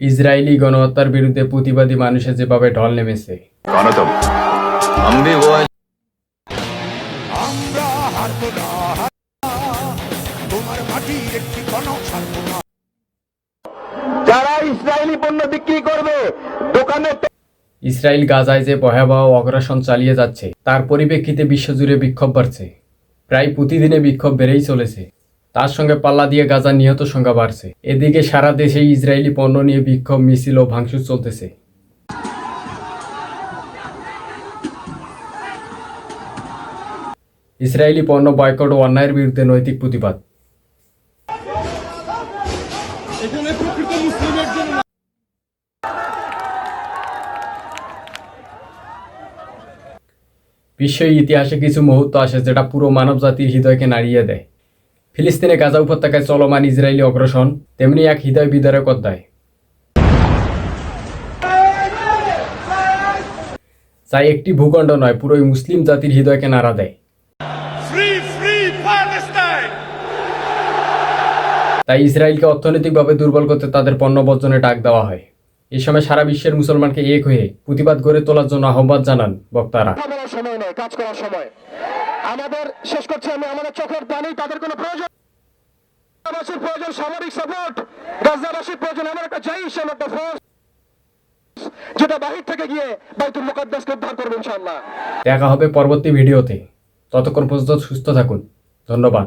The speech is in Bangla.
ইসরায়েলি গণহত্যার বিরুদ্ধে প্রতিবাদী মানুষের যেভাবে ঢল নেমেছে। ইসরায়েল গাজায় যে ভয়াবহ অগ্রাসন চালিয়ে যাচ্ছে তার পরিপ্রেক্ষিতে বিশ্বজুড়ে বিক্ষোভ বাড়ছে। প্রায় প্রতিদিনে বিক্ষোভ বেড়েই চলেছে। তার সঙ্গে পাল্লা দিয়ে গাজার নিহত সংখ্যা বাড়ছে। এদিকে সারা দেশে ইসরায়েলি পণ্য নিয়ে বিক্ষোভ, মিছিল ও ভাঙচুর চলতেছে। ইসরায়েলি পণ্য বয়কট ও অন্যায়ের বিরুদ্ধে নৈতিক প্রতিবাদ। বিশ্ব ইতিহাসে কিছু মুহূর্ত আসে যেটা পুরো মানব জাতির হৃদয়কে নাড়িয়ে দেয়। ফিলিস্তিনে গাজা উপত্যকায় চলমান ইসরায়েলি অগ্রসন তেমনি এক হৃদয় বিদারক অধ্যায়। তাই একটি ভূখণ্ড নয় পুরোই মুসলিম জাতির হৃদয়কে নাড়া দেয়। তাই ইসরায়েলকে অর্থনৈতিকভাবে দুর্বল করতে তাদের পণ্য বর্জনে ডাক দেওয়া হয়। এই সময় সারা বিশ্বের মুসলমানকে এক হয়ে প্রতিবাদ গড়ে তোলার জন্য আহ্বান জানান বক্তারা। সময় নেই কাজ করার সময়। আমাদের শেষ করছি আমি আমাদের চোখের পানি, তাদের কোনো প্রয়োজন? গাজাবাসীর প্রয়োজন, সামরিক সাপোর্ট গাজাবাসীর প্রয়োজন, এমন একটা জয়িশ এমন একটা ফোর্স যেটা বাহির থেকে গিয়ে বাইতুল মুকাদ্দাসকে উদ্ধার করবে ইনশাআল্লাহ। দেখা হবে পরবর্তী ভিডিওতে। ততক্ষণ পর্যন্ত সুস্থ থাকুন। ধন্যবাদ।